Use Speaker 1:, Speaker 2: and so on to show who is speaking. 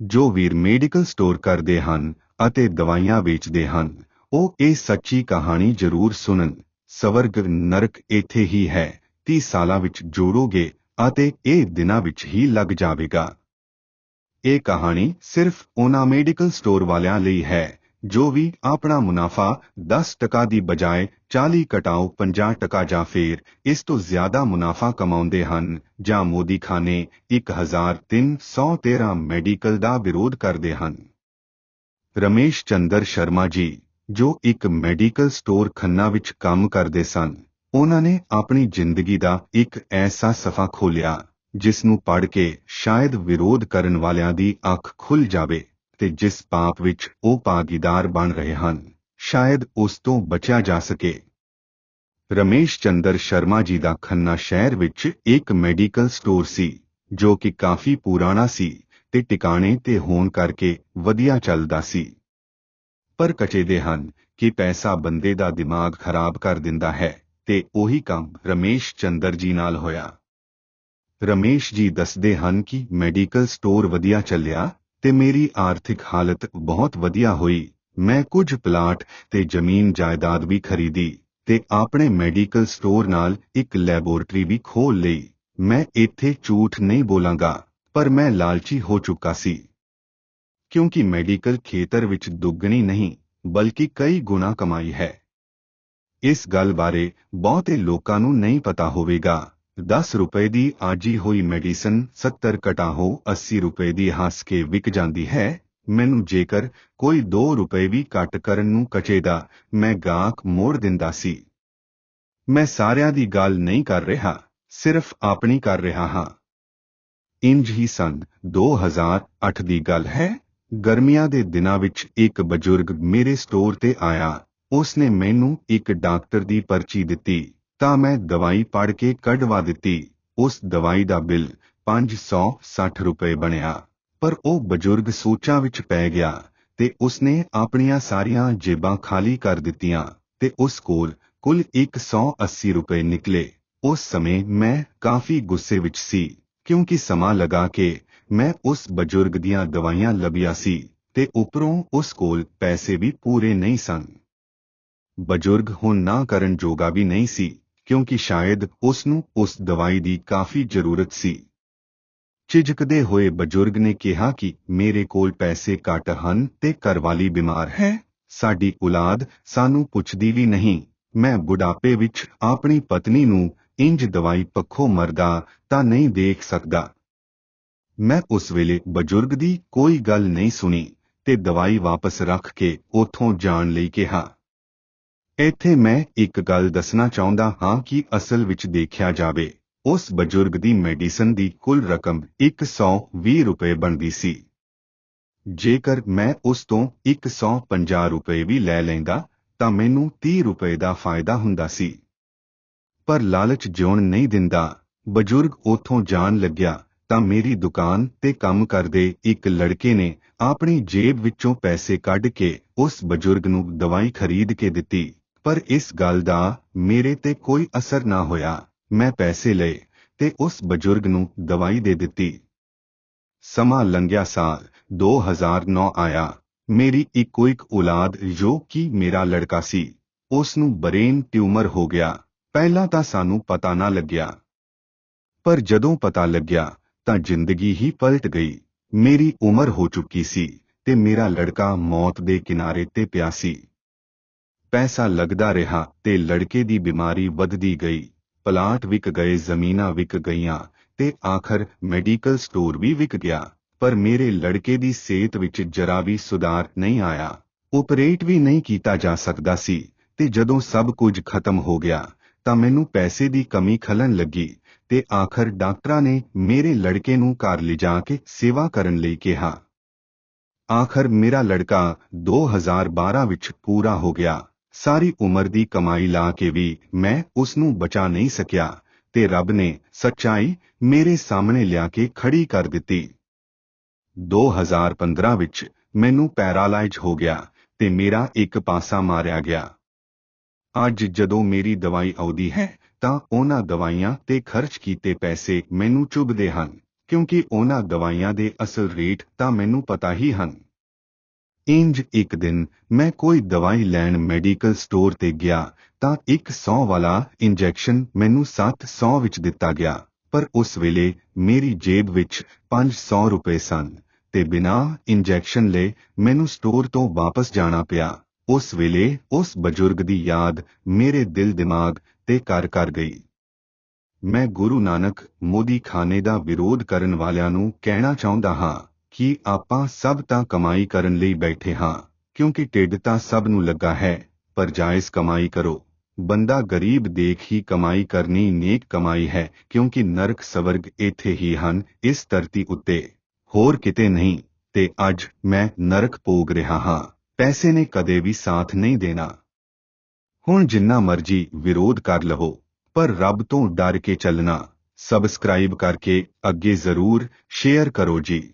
Speaker 1: ਜੋ ਵੀਰ medical store ਕਰਦੇ ਹਨ ਅਤੇ ਦਵਾਈਆਂ ਵੇਚਦੇ ਹਨ, ਉਹ ਇਹ ਸੱਚੀ ਕਹਾਣੀ ਜ਼ਰੂਰ ਸੁਣਨ। ਸਵਰਗ ਨਰਕ ਇੱਥੇ ਹੀ ਹੈ 30 ਸਾਲਾਂ ਵਿੱਚ ਜੋੜੋਗੇ ਅਤੇ ਇਹ ਦਿਨਾਂ ਵਿੱਚ ਹੀ ਲੱਗ ਜਾਵੇਗਾ। ਇਹ ਕਹਾਣੀ ਸਿਰਫ ਉਹਨਾਂ ਮੈਡੀਕਲ ਸਟੋਰ ਵਾਲਿਆਂ ਲਈ ਹੈ ਜੋ ਵੀ ਆਪਣਾ ਮੁਨਾਫਾ 10 ਟਕਾ ਦੀ ਬਜਾਏ 40 ਘਟਾਓ 50 ਟਕਾ ਜਾਂ ਫੇਰ ਇਸ ਤੋਂ ਜ਼ਿਆਦਾ ਮੁਨਾਫਾ ਕਮਾਉਂਦੇ ਹਨ ਜਾਂ ਮੋਦੀ ਖਾਨੇ 1313 ਮੈਡੀਕਲ ਦਾ ਵਿਰੋਧ ਕਰਦੇ ਹਨ। ਰਮੇਸ਼ ਚੰਦਰ ਸ਼ਰਮਾ ਜੀ, ਜੋ ਇੱਕ ਮੈਡੀਕਲ ਸਟੋਰ ਖੰਨਾ ਵਿੱਚ ਕੰਮ ਕਰਦੇ ਸਨ, ਉਹਨਾਂ ਨੇ ਆਪਣੀ ਜ਼ਿੰਦਗੀ ਦਾ ਇੱਕ ਐਸਾ ਸਫਾ ਖੋਲਿਆ ਜਿਸ ਨੂੰ ਪੜ੍ਹ ਕੇ ਸ਼ਾਇਦ ਵਿਰੋਧ ਕਰਨ ਵਾਲਿਆਂ ਦੀ ਅੱਖ ਖੁੱਲ ਜਾਵੇ। ਤੇ ਜਿਸ ਪਾਪ ਵਿੱਚ ਉਹ ਭਾਗੀਦਾਰ ਬਣ ਰਹੇ ਹਨ, ਸ਼ਾਇਦ ਉਸ ਤੋਂ ਬਚਿਆ ਜਾ ਸਕੇ। ਰਮੇਸ਼ ਚੰਦਰ ਸ਼ਰਮਾ ਜੀ ਦਾ ਖੰਨਾ ਸ਼ਹਿਰ ਵਿੱਚ ਇੱਕ ਮੈਡੀਕਲ ਸਟੋਰ ਸੀ, ਜੋ ਕਿ ਕਾਫੀ ਪੁਰਾਣਾ ਸੀ ਤੇ ਟਿਕਾਣੇ ਤੇ ਹੋਣ ਕਰਕੇ ਵਧੀਆ ਚੱਲਦਾ ਸੀ। ਪਰ ਕਚੇਦੇ ਹਨ ਕਿ ਪੈਸਾ ਬੰਦੇ ਦਾ ਦਿਮਾਗ ਖਰਾਬ ਕਰ ਦਿੰਦਾ ਹੈ ਤੇ ਉਹੀ ਕੰਮ ਰਮੇਸ਼ ਚੰਦਰ ਜੀ ਨਾਲ ਹੋਇਆ। ਰਮੇਸ਼ ਜੀ ਦੱਸਦੇ ਹਨ ਕਿ ਮੈਡੀਕਲ ਸਟੋਰ ਵਧੀਆ ਚੱਲਿਆ ਤੇ ਮੇਰੀ ਆਰਥਿਕ ਹਾਲਤ ਬਹੁਤ ਵਧੀਆ ਹੋਈ। ਮੈਂ ਕੁਝ ਪਲਾਟ ਤੇ ਜ਼ਮੀਨ ਜਾਇਦਾਦ ਵੀ ਖਰੀਦੀ ਤੇ ਆਪਣੇ ਮੈਡੀਕਲ ਸਟੋਰ ਨਾਲ ਇੱਕ ਲੈਬੋਰਟਰੀ ਵੀ ਖੋਲ ਲਈ। ਮੈਂ ਇੱਥੇ ਝੂਠ ਨਹੀਂ ਬੋਲਾਂਗਾ, ਪਰ ਮੈਂ ਲਾਲਚੀ ਹੋ ਚੁੱਕਾ ਸੀ। ਕਿਉਂਕਿ ਮੈਡੀਕਲ ਖੇਤਰ ਵਿੱਚ ਦੁੱਗਣੀ ਨਹੀਂ, ਬਲਕਿ ਕਈ ਗੁਣਾ ਕਮਾਈ ਹੈ। ਇਸ ਗੱਲ ਬਾਰੇ ਬਹੁਤੇ ਲੋਕਾਂ ਨੂੰ ਨਹੀਂ ਪਤਾ ਹੋਵੇਗਾ। 10 ਰੁਪਏ ਦੀ ਆਜੀ ਹੋਈ ਮੈਡੀਸਨ 70 ਘਟਾਓ 80 ਰੁਪਏ ਦੀ ਹੱਸ ਕੇ ਵਿਕ ਜਾਂਦੀ ਹੈ ਮੈਨੂੰ ਜੇਕਰ ਕੋਈ 2 ਰੁਪਏ ਵੀ ਘੱਟ ਕਰਨ ਨੂੰ ਕਚੇਦਾ ਮੈਂ ਗਾਹਕ ਮੋੜ ਦਿੰਦਾ ਸੀ ਮੈਂ ਸਾਰਿਆਂ ਦੀ ਗੱਲ ਨਹੀਂ ਕਰ ਰਿਹਾ ਸਿਰਫ ਆਪਣੀ ਕਰ ਰਿਹਾ ਹਾਂ ਇੰਜ ਹੀ ਸੰਨ 2008 ਦੀ ਗੱਲ ਹੈ ਗਰਮੀਆਂ ਦੇ ਦਿਨਾਂ ਵਿੱਚ ਇੱਕ ਬਜ਼ੁਰਗ ਮੇਰੇ ਸਟੋਰ ਤੇ ਆਇਆ ਉਸ ਨੇ ਮੈਨੂੰ ਇੱਕ ਡਾਕਟਰ ਦੀ ਪਰਚੀ ਦਿੱਤੀ ਤਾਂ ਮੈਂ ਦਵਾਈ ਪੜ ਕੇ ਕਢਵਾ ਦਿੱਤੀ। ਉਸ ਦਵਾਈ ਦਾ ਬਿੱਲ 560 ਰੁਪਏ ਬਣਿਆ। ਪਰ ਉਹ ਬਜ਼ੁਰਗ ਸੋਚਾਂ ਵਿੱਚ ਪੈ ਗਿਆ ਤੇ ਉਸਨੇ ਆਪਣੀਆਂ ਸਾਰੀਆਂ ਜੇਬਾਂ ਖਾਲੀ ਕਰ ਦਿੱਤੀਆਂ ਤੇ ਉਸ ਕੋਲ ਕੁੱਲ 180 ਰੁਪਏ ਨਿਕਲੇ। ਉਸ ਸਮੇਂ ਮੈਂ ਕਾਫੀ ਗੁੱਸੇ ਵਿੱਚ ਸੀ, ਕਿਉਂਕਿ ਸਮਾਂ ਲਗਾ ਕੇ ਮੈਂ ਉਸ ਬਜ਼ੁਰਗ ਦੀਆਂ ਦਵਾਈਆਂ ਲੱਭੀਆਂ ਸੀ ਤੇ ਉਪਰੋਂ ਉਸ ਕੋਲ ਪੈਸੇ ਵੀ ਪੂਰੇ ਨਹੀਂ ਸਨ। ਬਜ਼ੁਰਗ ਹੁਣ ਨਾ ਕਰਨ ਜੋਗਾ ਵੀ ਨਹੀਂ ਸੀ। ਕਿਉਂਕਿ ਸ਼ਾਇਦ ਉਸ ਨੂੰ ਉਸ ਦਵਾਈ ਦੀ ਕਾਫੀ ਜ਼ਰੂਰਤ ਸੀ। ਝਿਜਕਦੇ ਹੋਏ ਬਜ਼ੁਰਗ ਨੇ ਕਿਹਾ ਕਿ ਮੇਰੇ ਕੋਲ ਪੈਸੇ ਘੱਟ ਹਨ ਤੇ ਘਰਵਾਲੀ ਬਿਮਾਰ ਹੈ। ਸਾਡੀ ਔਲਾਦ ਸਾਨੂੰ ਪੁੱਛਦੀ ਵੀ ਨਹੀਂ। ਮੈਂ ਬੁਢਾਪੇ ਵਿੱਚ ਆਪਣੀ ਪਤਨੀ ਨੂੰ ਇੰਜ ਦਵਾਈ ਪੱਖੋਂ ਮਰਦਾ ਤਾਂ ਨਹੀਂ ਦੇਖ ਸਕਦਾ। ਮੈਂ ਉਸ ਵੇਲੇ ਬਜ਼ੁਰਗ ਦੀ ਕੋਈ ਗੱਲ ਨਹੀਂ ਸੁਣੀ ਤੇ ਦਵਾਈ ਵਾਪਸ ਰੱਖ ਕੇ ਉਥੋਂ ਜਾਣ ਲਈ ਕਿਹਾ। ਇੱਥੇ ਮੈਂ ਇੱਕ ਗੱਲ ਦੱਸਣਾ ਚਾਹੁੰਦਾ ਹਾਂ ਕਿ ਅਸਲ ਵਿੱਚ ਦੇਖਿਆ ਜਾਵੇ, ਉਸ ਬਜ਼ੁਰਗ ਦੀ ਮੈਡੀਸਨ ਦੀ ਕੁੱਲ ਰਕਮ 120 ਰੁਪਏ ਬਣਦੀ ਸੀ। ਜੇਕਰ ਮੈਂ ਉਸ ਤੋਂ 150 ਰੁਪਏ ਵੀ ਲੈ ਲੈਂਦਾ, ਤਾਂ ਮੈਨੂੰ 30 ਰੁਪਏ ਦਾ ਫਾਇਦਾ ਹੁੰਦਾ ਸੀ। ਪਰ ਲਾਲਚ ਜਿਉਣ ਨਹੀਂ ਦਿੰਦਾ। ਬਜ਼ੁਰਗ ਉਥੋਂ ਜਾਣ ਲੱਗਿਆ, ਤਾਂ ਮੇਰੀ ਦੁਕਾਨ ਤੇ ਕੰਮ ਕਰਦੇ ਇੱਕ ਲੜਕੇ ਨੇ ਆਪਣੀ ਜੇਬ ਵਿੱਚੋਂ ਪੈਸੇ ਕੱਢ ਕੇ ਉਸ ਬਜ਼ੁਰਗ ਨੂੰ ਦਵਾਈ ਖਰੀਦ ਕੇ ਦਿੱਤੀ। ਪਰ ਇਸ ਗੱਲ ਦਾ ਮੇਰੇ ਤੇ ਕੋਈ ਅਸਰ ਨਾ ਹੋਇਆ। ਮੈਂ ਪੈਸੇ ਲਏ ਤੇ ਉਸ ਬਜ਼ੁਰਗ ਨੂੰ ਦਵਾਈ ਦੇ ਦਿੱਤੀ। ਸਮਾਂ ਲੰਘਿਆ ਸਾਲ 2009 ਆਇਆ। ਮੇਰੀ ਇੱਕੋ ਇੱਕ ਔਲਾਦ ਜੋ ਕਿ ਮੇਰਾ ਲੜਕਾ ਸੀ। ਉਸ ਨੂੰ ਬ੍ਰੇਨ ਟਿਊਮਰ ਹੋ ਗਿਆ। ਪਹਿਲਾਂ ਤਾਂ ਸਾਨੂੰ ਪਤਾ ਨਾ ਲੱਗਿਆ। ਪਰ ਜਦੋਂ ਪਤਾ ਲੱਗਿਆ, ਤਾਂ ਜ਼ਿੰਦਗੀ ਹੀ ਪਲਟ ਗਈ। ਮੇਰੀ ਉਮਰ ਹੋ ਚੁੱਕੀ ਸੀ ਤੇ ਮੇਰਾ ਲੜਕਾ ਮੌਤ ਦੇ ਕਿਨਾਰੇ ਤੇ ਪਿਆ ਸੀ। ਪੈਸਾ ਲੱਗਦਾ ਰਿਹਾ ਤੇ ਲੜਕੇ ਦੀ ਬਿਮਾਰੀ ਵੱਧਦੀ ਗਈ। ਪਲਾਟ ਵਿਕ ਗਏ, ਜ਼ਮੀਨਾਂ ਵਿਕ ਗਈਆਂ ਤੇ ਆਖਰ ਮੈਡੀਕਲ ਸਟੋਰ ਵੀ ਵਿਕ ਗਿਆ। ਪਰ ਮੇਰੇ ਲੜਕੇ ਦੀ ਸਿਹਤ ਵਿੱਚ ਜਰਾ ਵੀ ਸੁਧਾਰ ਨਹੀਂ ਆਇਆ। ਆਪਰੇਟ ਵੀ ਨਹੀਂ ਕੀਤਾ ਜਾ ਸਕਦਾ ਸੀ ਤੇ ਜਦੋਂ ਸਭ ਕੁਝ ਖਤਮ ਹੋ ਗਿਆ ਤਾਂ ਮੈਨੂੰ ਪੈਸੇ ਦੀ ਕਮੀ ਖਲਣ ਲੱਗੀ ਤੇ ਆਖਰ ਡਾਕਟਰਾਂ ਨੇ ਮੇਰੇ ਲੜਕੇ ਨੂੰ ਘਰ ਲਿਜਾ ਕੇ ਸੇਵਾ ਕਰਨ ਲਈ ਕਿਹਾ। ਆਖਰ ਮੇਰਾ ਲੜਕਾ 2012 ਵਿੱਚ ਪੂਰਾ ਹੋ ਗਿਆ। ਸਾਰੀ ਉਮਰ ਦੀ ਕਮਾਈ ਲਾ ਕੇ ਵੀ ਮੈਂ ਉਸ ਨੂੰ ਬਚਾ ਨਹੀਂ ਸਕਿਆ ਤੇ ਰੱਬ ਨੇ ਸੱਚਾਈ ਮੇਰੇ ਸਾਹਮਣੇ ਲਿਆ ਕੇ ਖੜੀ ਕਰ ਦਿੱਤੀ। 2015 ਵਿੱਚ ਮੈਨੂੰ ਪੈਰਾਲਾਈਜ਼ ਹੋ ਗਿਆ ਤੇ ਮੇਰਾ ਇੱਕ ਪਾਸਾ ਮਾਰਿਆ ਗਿਆ। ਅੱਜ ਜਦੋਂ ਮੇਰੀ ਦਵਾਈ ਆਉਦੀ ਹੈ ਤਾਂ ਉਹਨਾਂ ਦਵਾਈਆਂ ਤੇ ਖਰਚ ਕੀਤੇ ਪੈਸੇ ਮੈਨੂੰ ਚੁਭਦੇ ਹਨ ਕਿਉਂਕਿ ਉਹਨਾਂ ਦਵਾਈਆਂ ਦੇ ਅਸਲ ਰੇਟ ਤਾਂ ਮੈਨੂੰ ਪਤਾ ਹੀ ਹਨ। ਇੰਜ ਇੱਕ ਦਿਨ ਮੈਂ ਕੋਈ ਦਵਾਈ ਲੈਣ ਮੈਡੀਕਲ ਸਟੋਰ ਤੇ ਗਿਆ ਤਾਂ ਇੱਕ 100 ਵਾਲਾ ਇੰਜੈਕਸ਼ਨ ਮੈਨੂੰ 700 ਵਿੱਚ ਦਿੱਤਾ ਗਿਆ, ਪਰ ਉਸ ਵੇਲੇ ਮੇਰੀ ਜੇਬ ਵਿੱਚ 500 ਰੁਪਏ ਸਨ ਤੇ ਬਿਨਾਂ ਇੰਜੈਕਸ਼ਨ ਲਏ ਮੈਨੂੰ ਸਟੋਰ ਤੋਂ ਵਾਪਸ ਜਾਣਾ ਪਿਆ। ਉਸ ਵੇਲੇ ਉਸ ਬਜ਼ੁਰਗ ਦੀ ਯਾਦ ਮੇਰੇ ਦਿਲ ਦਿਮਾਗ ਤੇ ਕਰ ਕਰ ਗਈ। ਮੈਂ ਗੁਰੂ ਨਾਨਕ ਮੋਦੀ ਖਾਨੇ ਦਾ ਵਿਰੋਧ ਕਰਨ ਵਾਲਿਆਂ ਨੂੰ ਕਹਿਣਾ ਚਾਹੁੰਦਾ ਹਾਂ। ਕਿ ਆਪਾਂ ਸਭ ਤਾਂ ਕਮਾਈ ਕਰਨ ਲਈ ਬੈਠੇ ਹਾਂ, ਕਿਉਂਕਿ ਢਿੱਡ ਤਾਂ ਸਭ ਨੂੰ ਲੱਗਾ ਹੈ, ਪਰ ਜਾਇਜ਼ ਕਮਾਈ ਕਰੋ। ਬੰਦਾ ਗਰੀਬ ਦੇਖ ਹੀ ਕਮਾਈ ਕਰਨੀ ਨੇਕ ਕਮਾਈ ਹੈ, ਕਿਉਂਕਿ ਨਰਕ ਸਵਰਗ ਇੱਥੇ ਹੀ ਹਨ, ਇਸ ਧਰਤੀ ਉੱਤੇ। ਹੋਰ ਕਿਤੇ ਨਹੀਂ, ਤੇ ਅੱਜ ਮੈਂ ਨਰਕ ਭੋਗ ਰਿਹਾ ਹਾਂ, ਪੈਸੇ ਨੇ ਕਦੇ ਵੀ ਸਾਥ ਨਹੀਂ ਦੇਣਾ। ਹੁਣ ਜਿੰਨਾ ਮਰਜ਼ੀ ਵਿਰੋਧ ਕਰ ਲਵੋ, ਪਰ ਰੱਬ ਤੋਂ ਡਰ ਕੇ ਚੱਲਣਾ, ਸਬਸਕ੍ਰਾਈਬ ਕਰਕੇ ਅੱਗੇ ਜ਼ਰੂਰ ਸ਼ੇਅਰ ਕਰੋ ਜੀ।